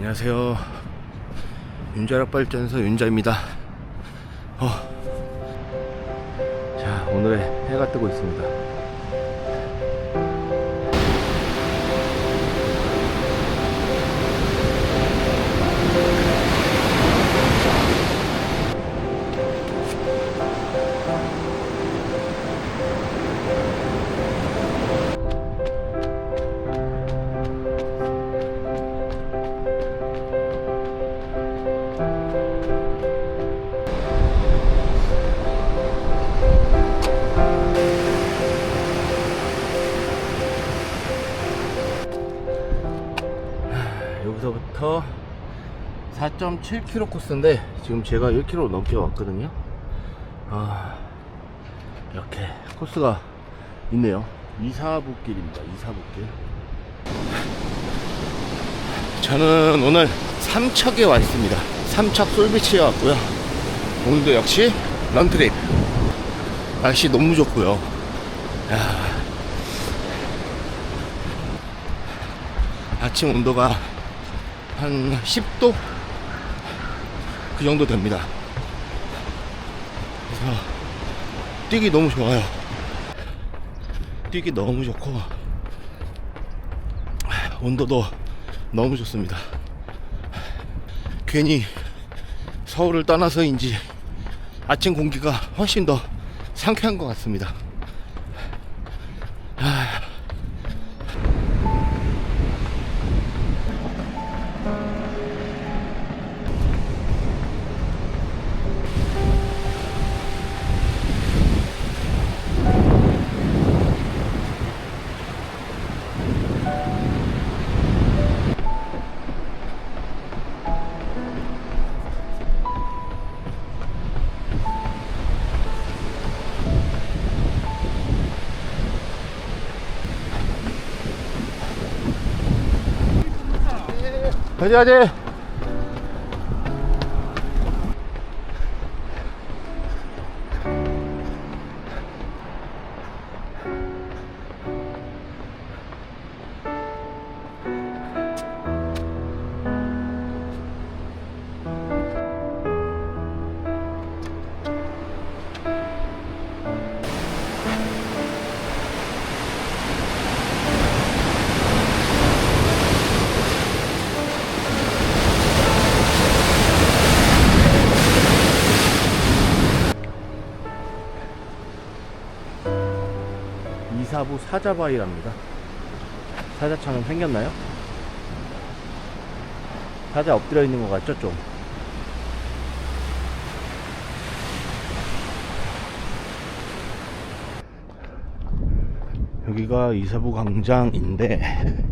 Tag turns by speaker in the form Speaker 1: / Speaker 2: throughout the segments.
Speaker 1: 안녕하세요. 윤자락 발전소 윤자입니다. 어. 자, 오늘의 해가 뜨고 있습니다. 여기서부터 4.7km 코스인데 지금 제가 1km 넘게 왔거든요. 아, 이렇게 코스가 있네요. 이사부길입니다. 이사부길. 저는 오늘 삼척에 와 있습니다. 삼척 솔비치에 왔고요. 오늘도 역시 런트립. 날씨 너무 좋고요. 야. 아침 온도가 한 10도 그 정도 됩니다. 그래서 뛰기 너무 좋아요. 뛰기 너무 좋고 온도도 너무 좋습니다. 괜히 서울을 떠나서인지 아침 공기가 훨씬 더 상쾌한 것 같습니다. 가지 가지 사자바위랍니다. 사자처럼 생겼나요? 사자 엎드려 있는 것 같죠, 좀? 여기가 이사부 광장인데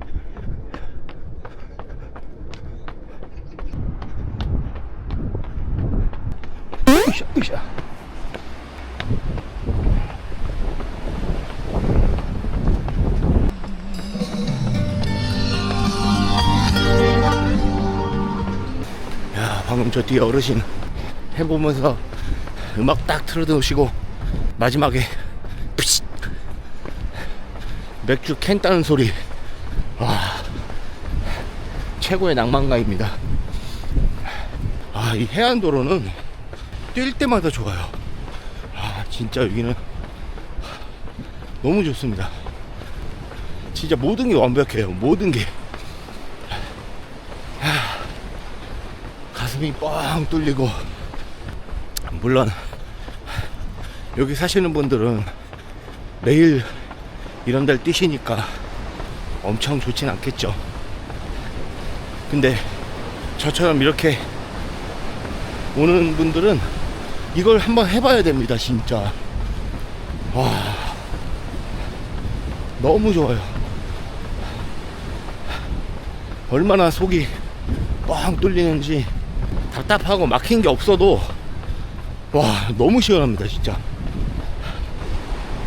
Speaker 1: 으쌰, 으쌰. 방금 저 뒤에 어르신 해보면서 음악 딱 틀어놓으시고 마지막에 푸시 맥주 캔 따는 소리. 와 최고의 낭만가입니다. 아 이 해안도로는 뛸 때마다 좋아요. 아 진짜 여기는 너무 좋습니다. 진짜 모든 게 완벽해요. 모든 게 가슴이 뻥 뚫리고. 물론 여기 사시는 분들은 매일 이런 데를 뛰시니까 엄청 좋진 않겠죠. 근데 저처럼 이렇게 오는 분들은 이걸 한번 해봐야 됩니다 진짜. 와 너무 좋아요. 얼마나 속이 뻥 뚫리는지 답답하고 막힌 게 없어도 와 너무 시원합니다 진짜.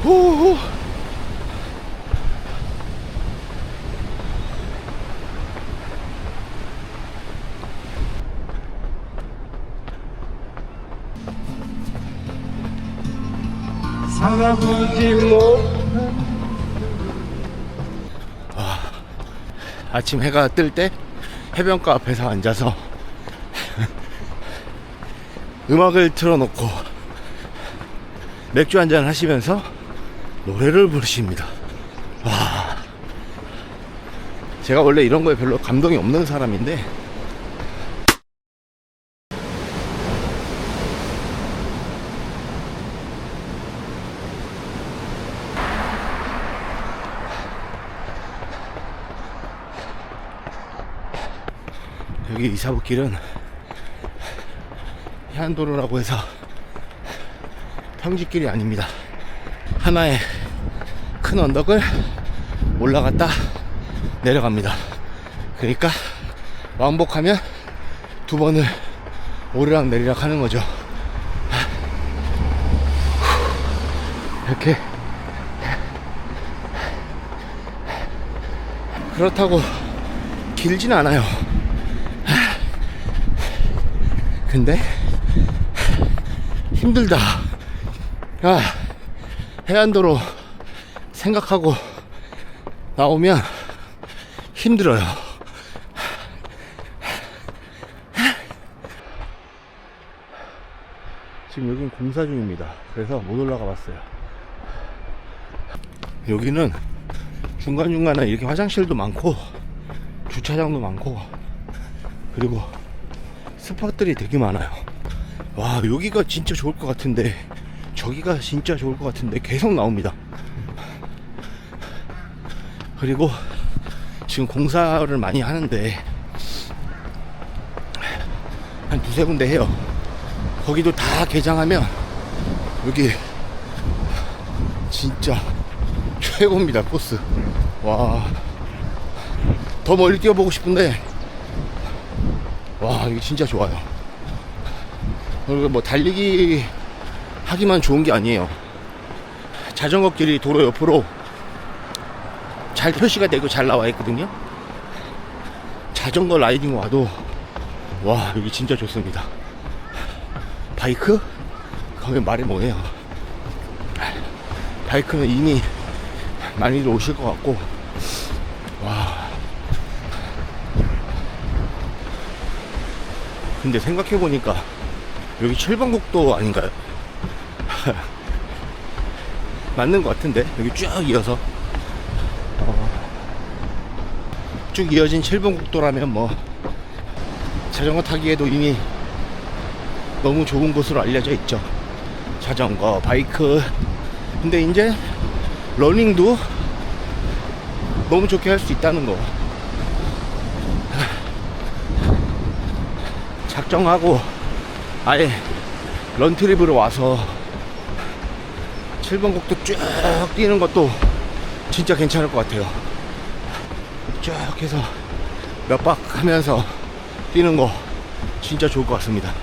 Speaker 1: 후후.
Speaker 2: 살아보지 못
Speaker 1: 아침 해가 뜰 때 해변가 앞에서 앉아서 음악을 틀어놓고 맥주 한잔 하시면서 노래를 부르십니다. 와. 제가 원래 이런 거에 별로 감동이 없는 사람인데 여기 이사부길은 해안도로라고 해서 평지길이 아닙니다. 하나의 큰 언덕을 올라갔다 내려갑니다. 그러니까 왕복하면 두 번을 오르락 내리락 하는 거죠. 이렇게 그렇다고 길진 않아요. 근데 힘들다. 야, 해안도로 생각하고 나오면 힘들어요. 지금 여긴 공사 중입니다. 그래서 못 올라가 봤어요. 여기는 중간중간에 이렇게 화장실도 많고 주차장도 많고 그리고 스팟들이 되게 많아요. 와 여기가 진짜 좋을 것 같은데 저기가 진짜 좋을 것 같은데 계속 나옵니다. 그리고 지금 공사를 많이 하는데 한 두세 군데 해요. 거기도 다 개장하면 여기 진짜 최고입니다 코스. 와. 더 멀리 뛰어보고 싶은데 와 이게 진짜 좋아요 그리고 뭐 달리기 하기만 좋은 게 아니에요. 자전거 길이 도로 옆으로 잘 표시가 되고 잘 나와 있거든요. 자전거 라이딩 와도 와 여기 진짜 좋습니다. 바이크? 가면 말이 뭐해요? 바이크는 이미 많이들 오실 것 같고 와. 근데 생각해보니까 여기 7번 국도 아닌가요? 맞는 것 같은데 여기 쭉 이어서. 어, 쭉 이어진 7번 국도라면 뭐 자전거 타기에도 이미 너무 좋은 곳으로 알려져 있죠. 자전거, 바이크. 근데 이제 러닝도 너무 좋게 할 수 있다는 거. 작정하고 아예 런트립으로 와서 7번 국도 쭉 뛰는 것도 진짜 괜찮을 것 같아요. 쭉 해서 몇 박 하면서 뛰는 거 진짜 좋을 것 같습니다.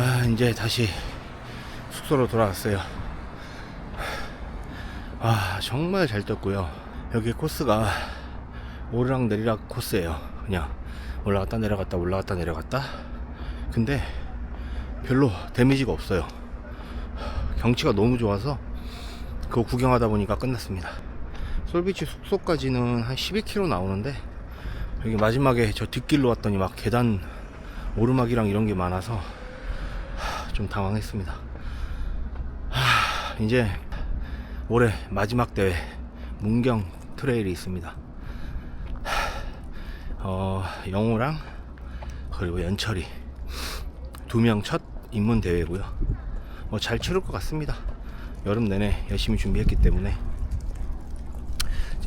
Speaker 1: 아, 이제 다시 숙소로 돌아왔어요. 아, 정말 잘 떴고요. 여기 코스가 오르락 내리락 코스예요. 그냥 올라갔다 내려갔다 올라갔다 내려갔다. 근데 별로 데미지가 없어요. 경치가 너무 좋아서 그거 구경하다 보니까 끝났습니다. 솔비치 숙소까지는 한 12km 나오는데 여기 마지막에 저 뒷길로 왔더니 막 계단 오르막이랑 이런 게 많아서 좀 당황했습니다. 하, 이제 올해 마지막 대회 문경 트레일이 있습니다. 하, 어, 영호랑 그리고 연철이 두 명 첫 입문 대회고요. 뭐 잘 치를 것 같습니다. 여름 내내 열심히 준비했기 때문에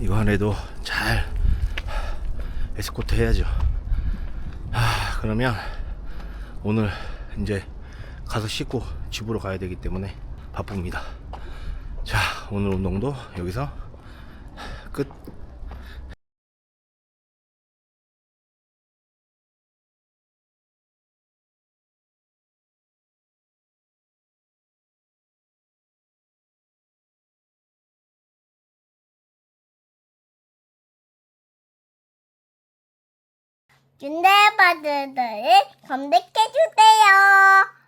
Speaker 1: 한해도 잘 에스코트 해야죠. 하, 그러면 오늘 이제 가서 씻고 집으로 가야 되기 때문에 바쁩니다. 자, 오늘 운동도 여기서 끝.
Speaker 2: 윤대바들을 검색해주세요.